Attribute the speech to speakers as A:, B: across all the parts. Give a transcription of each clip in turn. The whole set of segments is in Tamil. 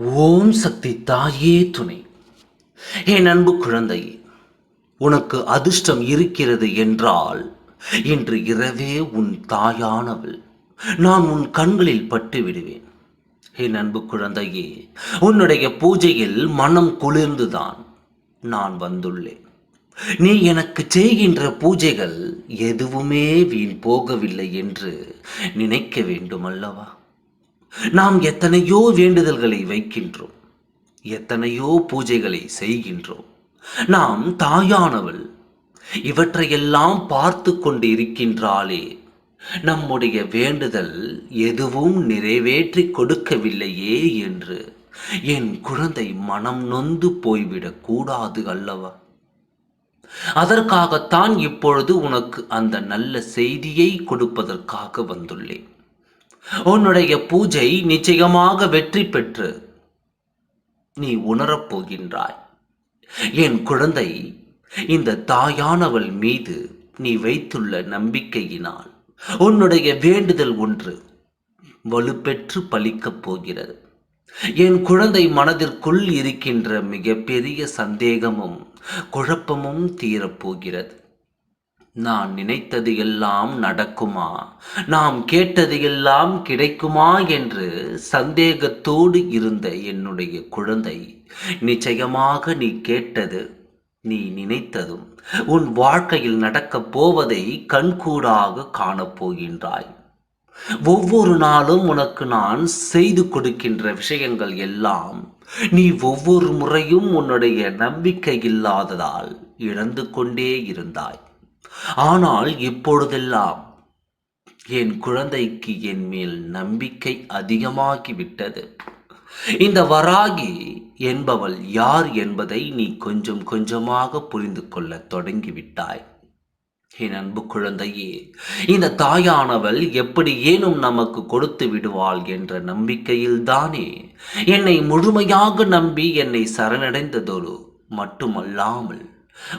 A: ஓம் சக்தி தாயே துணை. என் அன்பு குழந்தையே உனக்கு அதிர்ஷ்டம் இருக்கிறது என்றால் இன்று இரவே உன் தாயானவள் நான் உன் கண்களில் பட்டு விடுவேன் என் அன்பு குழந்தையே உன்னுடைய பூஜையில் மனம் குளிர்ந்துதான் நான் வந்துள்ளேன். நீ எனக்கு செய்கின்ற பூஜைகள் எதுவுமே வீண் போகவில்லை என்று நினைக்க வேண்டும் அல்லவா நாம் எத்தனையோ வேண்டுதல்களை வைக்கின்றோம் எத்தனையோ பூஜைகளை செய்கின்றோம். நாம் தாயானவள் இவற்றையெல்லாம் பார்த்து கொண்டு இருக்கின்றாளே நம்முடைய வேண்டுதல் எதுவும் நிறைவேற்றி கொடுக்கவில்லையே என்று என் குழந்தை மனம் நொந்து போய்விடக் கூடாது அல்லவா? அதற்காகத்தான் இப்பொழுது உனக்கு அந்த நல்ல செய்தியை கொடுப்பதற்காக வந்துள்ளேன். உன்னுடைய பூஜை நிச்சயமாக வெற்றி பெற்று நீ உணரப் போகின்றாய். என் குழந்தை இந்த தாயானவள் மீது நீ வைத்துள்ள நம்பிக்கையினால் உன்னுடைய வேண்டுதல் ஒன்று வலுப்பெற்று பலிக்கப் போகிறது. என் குழந்தை மனதிற்குள் இருக்கின்ற மிகப்பெரிய சந்தேகமும் குழப்பமும் தீரப்போகிறது நான் நினைத்தது எல்லாம் நடக்குமா? நாம் கேட்டது எல்லாம் கிடைக்குமா? என்று சந்தேகத்தோடு இருந்த என்னுடைய குழந்தை நிச்சயமாக நீ கேட்டது நீ நினைத்ததும் உன் வாழ்க்கையில் நடக்கப் போவதை கண்கூடாக காணப்போகின்றாய் ஒவ்வொரு நாளும் உனக்கு நான் செய்து கொடுக்கின்ற விஷயங்கள் எல்லாம் நீ ஒவ்வொரு முறையும் உன்னுடைய நம்பிக்கை இல்லாததால் இழந்து கொண்டே இருந்தாய். ஆனால் இப்பொழுதெல்லாம் என் குழந்தைக்கு என் மேல் நம்பிக்கை அதிகமாகிவிட்டது. இந்த வராகி என்பவள் யார் என்பதை நீ கொஞ்சம் கொஞ்சமாக புரிந்து கொள்ள தொடங்கிவிட்டாய். என் அன்பு குழந்தையே இந்த தாயானவள் எப்படி ஏனும் நமக்கு கொடுத்து விடுவாள் என்ற நம்பிக்கையில்தானே? என்னை முழுமையாக நம்பி என்னை சரணடைந்ததொரு மட்டுமல்லாமல்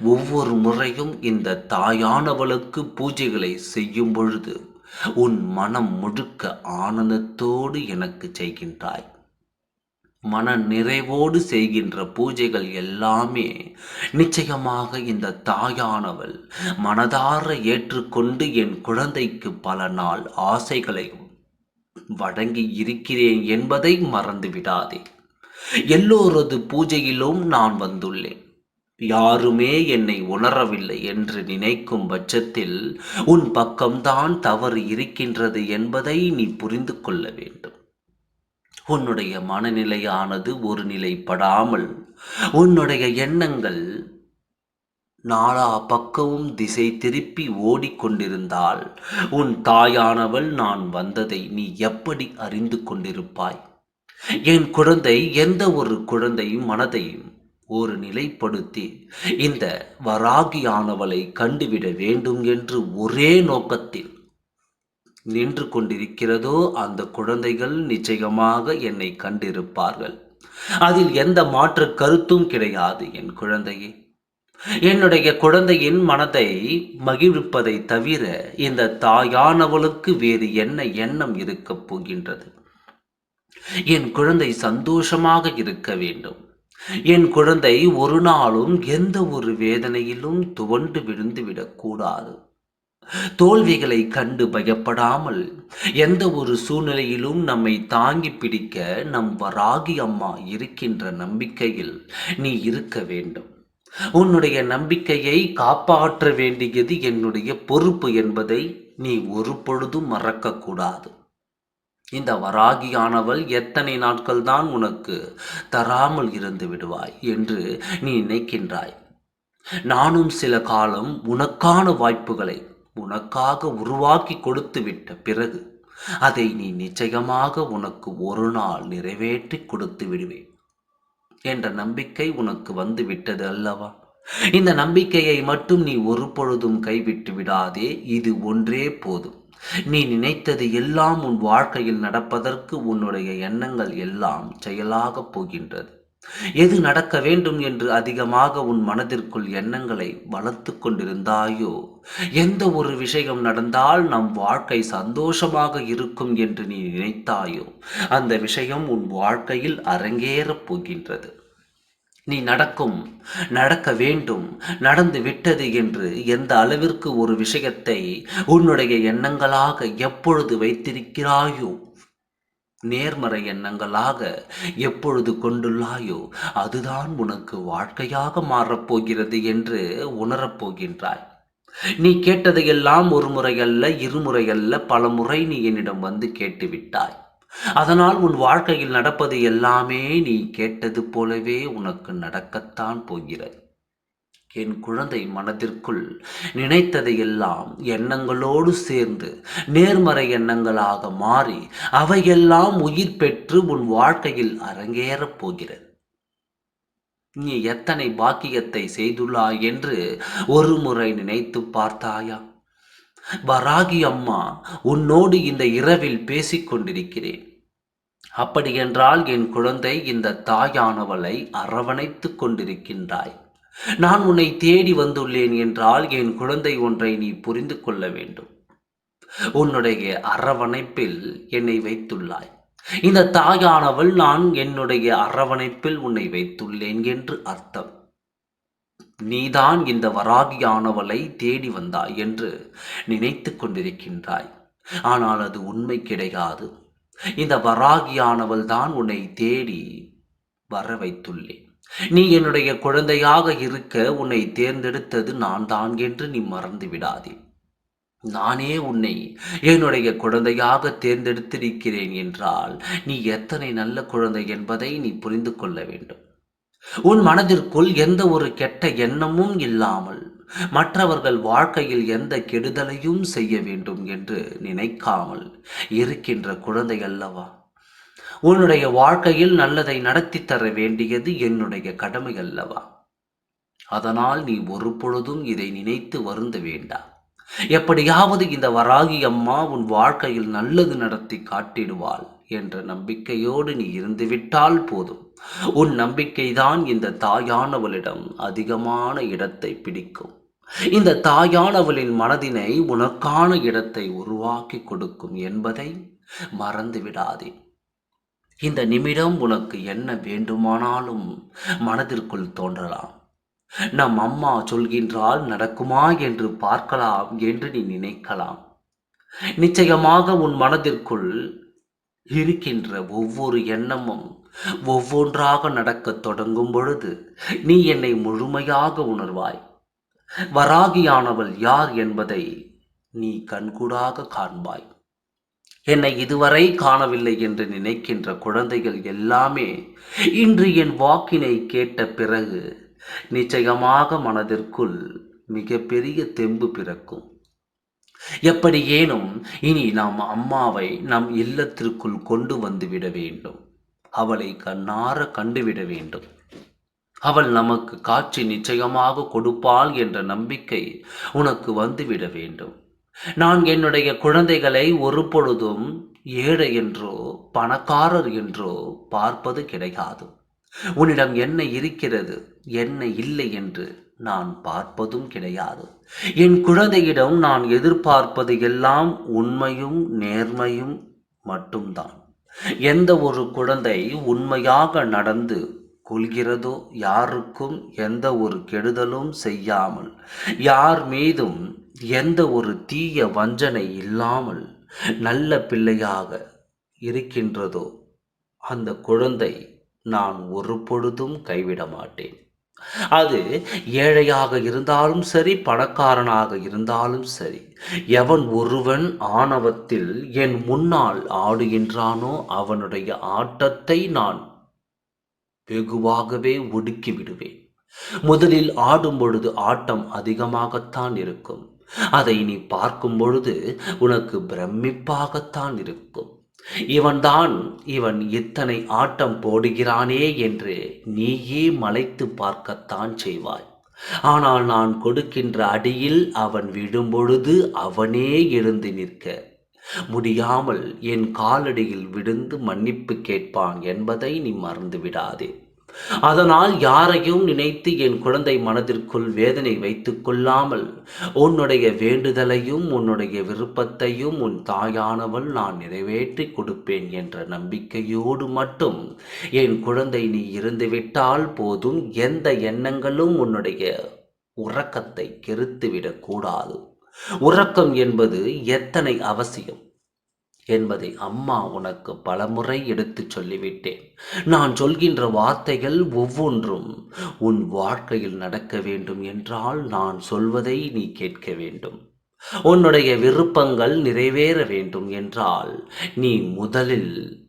A: ஒவ்வொரு முறையும் இந்த தாயானவளுக்கு பூஜைகளை செய்யும் பொழுது உன் மனம் முழுக்க ஆனந்தத்தோடு எனக்கு செய்கின்றாய். மன நிறைவோடு செய்கின்ற பூஜைகள் எல்லாமே நிச்சயமாக இந்த தாயானவள் மனதார ஏற்றுக்கொண்டு என் குழந்தைக்கு பல நாள் ஆசைகளையும் வழங்கி இருக்கிறேன் என்பதை மறந்து விடாதே எல்லோரது பூஜையிலும் நான் வந்துள்ளேன். யாருமே என்னை உணரவில்லை என்று நினைக்கும் பட்சத்தில் உன் பக்கம்தான் தவறு இருக்கின்றது என்பதை நீ புரிந்து கொள்ள வேண்டும். உன்னுடைய மனநிலையானது ஒரு நிலைப்படாமல் உன்னுடைய எண்ணங்கள் நாலா பக்கமும் திசை திருப்பி ஓடிக்கொண்டிருந்தால் உன் தாயானவள் நான் வந்ததை நீ எப்படி அறிந்து கொண்டிருப்பாய்? என் குழந்தை எந்த ஒரு குழந்தையும் மனதையும் ஒரு நிலைப்படுத்தி இந்த வராகியானவளை கண்டுவிட வேண்டும் என்று ஒரே நோக்கத்தில் நின்று கொண்டிருக்கிறதோ அந்த குழந்தைகள் நிச்சயமாக என்னை கண்டிருப்பார்கள். அதில் எந்த மாற்று கருத்தும் கிடையாது என் குழந்தையே. என்னுடைய குழந்தையின் மனதை மகிழ்விப்பதை தவிர இந்த தாயானவளுக்கு வேறு என்ன எண்ணம் இருக்கப் போகின்றது? என் குழந்தை சந்தோஷமாக இருக்க வேண்டும். என் குழந்தை ஒரு நாளும் எந்த ஒரு வேதனையிலும் துவண்டு விழுந்து விடக்கூடாது. தோல்விகளை கண்டு பயப்படாமல் எந்த ஒரு சூழ்நிலையிலும் நம்மை தாங்கி பிடிக்க நம் வராகி அம்மா இருக்கின்ற நம்பிக்கையில் நீ இருக்க வேண்டும். உன்னுடைய நம்பிக்கையை காப்பாற்ற வேண்டியது என்னுடைய பொறுப்பு என்பதை நீ ஒரு பொழுதும் மறக்கக்கூடாது. இந்த வராகியானவள் எத்தனை நாட்கள் தான் உனக்கு தராமல் இருந்து விடுவாய் என்று நீ நினைக்கின்றாய். நானும் சில காலம் உனக்கான வாய்ப்புகளை உனக்காக உருவாக்கி கொடுத்து விட்ட பிறகு அதை நீ நிச்சயமாக உனக்கு ஒரு நாள் நிறைவேற்றி கொடுத்து விடுவேன் என்ற நம்பிக்கை உனக்கு வந்து விட்டது அல்லவா? இந்த நம்பிக்கையை மட்டும் நீ ஒரு பொழுதும் கைவிட்டு விடாதே இது ஒன்றே போதும். நீ நினைத்தது எல்லாம் உன் வாழ்க்கையில் நடப்பதற்கு உன்னுடைய எண்ணங்கள் எல்லாம் செயலாகப் போகின்றது. எது நடக்க வேண்டும் என்று அதிகமாக உன் மனதிற்குள் எண்ணங்களை வளர்த்து கொண்டிருந்தாயோ? எந்த ஒரு விஷயம் நடந்தால் நம் வாழ்க்கை சந்தோஷமாக இருக்கும் என்று நீ நினைத்தாயோ? அந்த விஷயம் உன் வாழ்க்கையில் அரங்கேறப் போகின்றது. நீ நடக்கும் நடக்க வேண்டும் நடந்து விட்டது என்று எந்த அளவிற்கு ஒரு விஷயத்தை உன்னுடைய எண்ணங்களாக எப்பொழுது வைத்திருக்கிறாயோ நேர்மறை எண்ணங்களாக எப்பொழுது கொண்டுள்ளாயோ அதுதான் உனக்கு வாழ்க்கையாக மாறப்போகிறது என்று உணரப்போகின்றாய். நீ கேட்டதையெல்லாம் ஒரு முறை அல்ல இருமுறை அல்ல பல முறை நீ என்னிடம் வந்து கேட்டுவிட்டாய். அதனால் உன் வாழ்க்கையில் நடப்பது எல்லாமே நீ கேட்டது போலவே உனக்கு நடக்கத்தான் போகிறது. என் குழந்தை மனதிற்குள் நினைத்ததையெல்லாம் எண்ணங்களோடு சேர்ந்து நேர்மறை எண்ணங்களாக மாறி அவையெல்லாம் உயிர் பெற்று உன் வாழ்க்கையில் அரங்கேறப் போகிறது. நீ எத்தனை பாக்கியத்தை செய்துள்ளாய் என்று ஒரு முறை நினைத்து பார்த்தாயா? வராகி அம்மா உன்னோடு இந்த இரவில் பேசிக் கொண்டிருக்கிறேன். அப்படியென்றால் என் குழந்தை இந்த தாயானவளை அரவணைத்துக் கொண்டிருக்கின்றாய். நான் உன்னை தேடி வந்துள்ளேன் என்றால் என் குழந்தை ஒன்றை நீ புரிந்து கொள்ள வேண்டும். உன்னுடைய அரவணைப்பில் என்னை வைத்துள்ளாய். இந்த தாயானவள் நான் என்னுடைய அரவணைப்பில் உன்னை வைத்துள்ளேன் என்று அர்த்தம். நீதான் இந்த வராகியானவளை தேடி வந்தாய் என்று நினைத்து கொண்டிருக்கின்றாய். ஆனால் அது உண்மை கிடையாது. இந்த வராகியானவள் தான் உன்னை தேடி வர வைத்துள்ளேன். நீ என்னுடைய குழந்தையாக இருக்க உன்னை தேர்ந்தெடுத்தது நான் தான் என்று நீ மறந்து விடாதே. நானே உன்னை என்னுடைய குழந்தையாக தேர்ந்தெடுத்திருக்கிறேன் என்றால் நீ எத்தனை நல்ல குழந்தை என்பதை நீ புரிந்து கொள்ள வேண்டும். உன் மனதிற்குள் எந்த ஒரு கெட்ட எண்ணமும் இல்லாமல் மற்றவர்கள் வாழ்க்கையில் எந்த கெடுதலையும் செய்ய வேண்டும் என்று நினைக்காமல் இருக்கின்ற குழந்தை அல்லவா? உன்னுடைய வாழ்க்கையில் நல்லதை நடத்தி தர வேண்டியது என்னுடைய கடமை அல்லவா? அதனால் நீ ஒரு பொழுதும் இதை நினைத்து வருந்த வேண்டாம் எப்படியாவது இந்த வராகி அம்மா உன் வாழ்க்கையில் நல்லது நடத்தி காட்டிடுவாள் என்ற நம்பிக்கையோடு நீ இருந்துவிட்டால் போதும். உன் நம்பிக்கைதான் இந்த தாயானவளிடம் அதிகமான இடத்தை பிடிக்கும். இந்த தாயானவளின் மனதினை உனக்கான இடத்தை உருவாக்கி கொடுக்கும் என்பதை மறந்து விடாதே இந்த நிமிடம் உனக்கு என்ன வேண்டுமானாலும் மனதிற்குள் தோன்றலாம். நம் அம்மா சொல்கின்றால் நடக்குமா என்று பார்க்கலாம் என்று நீ நினைக்கலாம். நிச்சயமாக உன் மனதிற்குள் இருக்கின்ற ஒவ்வொரு எண்ணமும் ஒவ்வொன்றாக நடக்கத் தொடங்கும் பொழுது நீ என்னை முழுமையாக உணர்வாய். வராகியானவள் யார் என்பதை நீ கண்கூடாக காண்பாய். என்னை இதுவரை காணவில்லை என்று நினைக்கின்ற குழந்தைகள் எல்லாமே இன்று என் வாக்கினை கேட்ட பிறகு நிச்சயமாக மனதிற்குள் மிகப்பெரிய தெம்பு பிறக்கும். எப்படி ஏனும் இனி நாம் அம்மாவை நம் இல்லத்திற்குள் கொண்டு வந்து விட வேண்டும். அவளை கண்ணார கண்டுவிட வேண்டும். அவள் நமக்கு காட்சி நிச்சயமாக கொடுப்பாள் என்ற நம்பிக்கை உனக்கு வந்துவிட வேண்டும். நான் என்னுடைய குழந்தைகளை ஒரு பொழுதும் ஏழை என்றோ பணக்காரர் என்றோ பார்ப்பது கிடையாது. உன்னிடம் என்ன இருக்கிறது என்ன இல்லை என்று நான் பார்ப்பதும் கிடையாது. என் குழந்தையிடம் நான் எதிர்பார்ப்பது எல்லாம் உண்மையும் நேர்மையும் மட்டும்தான். எந்த ஒரு குழந்தை உண்மையாக நடந்து கொள்கிறதோ யாருக்கும் எந்த ஒரு கெடுதலும் செய்யாமல் யார் மீதும் எந்த ஒரு தீய வஞ்சனை இல்லாமல் நல்ல பிள்ளையாக இருக்கின்றதோ அந்த குழந்தை நான் ஒரு பொழுதும் கைவிட மாட்டேன். அது ஏழையாக இருந்தாலும் சரி பணக்காரனாக இருந்தாலும் சரி எவன் ஒருவன் ஆணவத்தில் என் முன்னால் ஆடுகின்றானோ அவனுடைய ஆட்டத்தை நான் வெகுவாகவே ஒடுக்கி விடுவேன். முதலில் ஆடும் பொழுது ஆட்டம் அதிகமாகத்தான் இருக்கும். அதை நீ பார்க்கும் பொழுது உனக்கு பிரமிப்பாகத்தான் இருக்கும். இவன்தான் இவன் இத்தனை ஆட்டம் போடுகிறானே என்று நீயே மலைத்து பார்க்கத்தான் செய்வாய். ஆனால் நான் கொடுக்கின்ற அடியில் அவன் விடும்பொழுது அவனே எழுந்து நிற்க. முடியாமல் என் காலடியில் விழுந்து மன்னிப்பு கேட்பான் என்பதை நீ மறந்து விடாதே அதனால் யாரையும் நினைத்து என் குழந்தை மனதிற்குள் வேதனை வைத்துக் கொள்ளாமல் உன்னுடைய வேண்டுதலையும் உன்னுடைய விருப்பத்தையும் உன் தாயானவள் நான் நிறைவேற்றி கொடுப்பேன் என்ற நம்பிக்கையோடு மட்டும் என் குழந்தை நீ இருந்துவிட்டால் போதும் எந்த எண்ணங்களும் உன்னுடைய உறக்கத்தை கெருத்துவிடக்கூடாது உறக்கம் என்பது எத்தனை அவசியம்? என்பதை அம்மா உனக்கு பலமுறை எடுத்துச் சொல்லிவிட்டேன். நான் சொல்கின்ற வார்த்தைகள் ஒவ்வொன்றும் உன் வாழ்க்கையில் நடக்க வேண்டும் என்றால் நான் சொல்வதை நீ கேட்க வேண்டும். உன்னுடைய விருப்பங்கள் நிறைவேற வேண்டும் என்றால் நீ முதலில்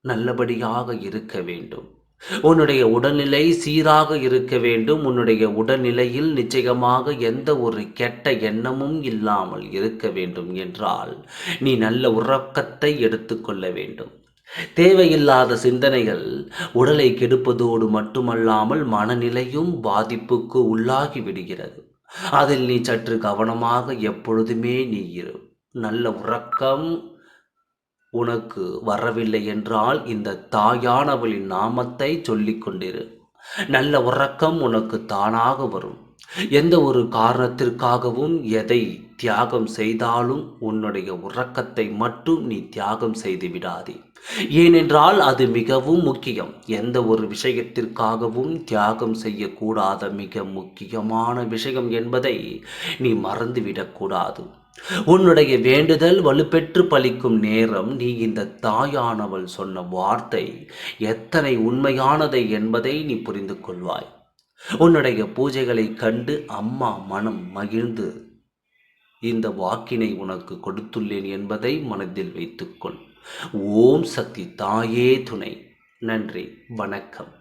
A: நல்லபடியாக இருக்க வேண்டும். உன்னுடைய உடல்நிலை சீராக இருக்க வேண்டும். உன்னுடைய உடல்நிலையில் நிச்சயமாக எந்த ஒரு கெட்ட எண்ணமும் இல்லாமல் இருக்க வேண்டும் என்றால் நீ நல்ல உறக்கத்தை எடுத்துக்கொள்ள வேண்டும். தேவையில்லாத சிந்தனைகள் உடலை கெடுப்பதோடு மட்டுமல்லாமல் மனநிலையும் பாதிப்புக்கு உள்ளாகி விடுகிறது. அதில் நீ சற்று கவனமாக எப்பொழுதுமே நீ இரு. நல்ல உறக்கம் உனக்கு வரவில்லை என்றால் இந்த தாயானவளின் நாமத்தை சொல்லிக் கொண்டிரு. நல்ல உறக்கம் உனக்கு தானாக வரும். எந்த ஒரு காரணத்திற்காகவும் எதை தியாகம் செய்தாலும் உன்னுடைய உறக்கத்தை மட்டும் நீ தியாகம் செய்து விடாதே. ஏனென்றால் அது மிகவும் முக்கியம். எந்த ஒரு விஷயத்திற்காகவும் தியாகம் செய்யக்கூடாத மிக முக்கியமான விஷயம் என்பதை நீ மறந்துவிடக்கூடாது உன்னுடைய வேண்டுதல் வலுப்பெற்று பலிக்கும் நேரம் நீ இந்த தாயானவள் சொன்ன வார்த்தை எத்தனை உண்மையானதை என்பதை நீ புரிந்து கொள்வாய். உன்னுடைய பூஜைகளை கண்டு அம்மா மனம் மகிழ்ந்து இந்த வாக்கினை உனக்கு கொடுத்துள்ளேன் என்பதை மனதில் வைத்துக்கொள். ஓம் சக்தி தாயே துணை. நன்றி வணக்கம்.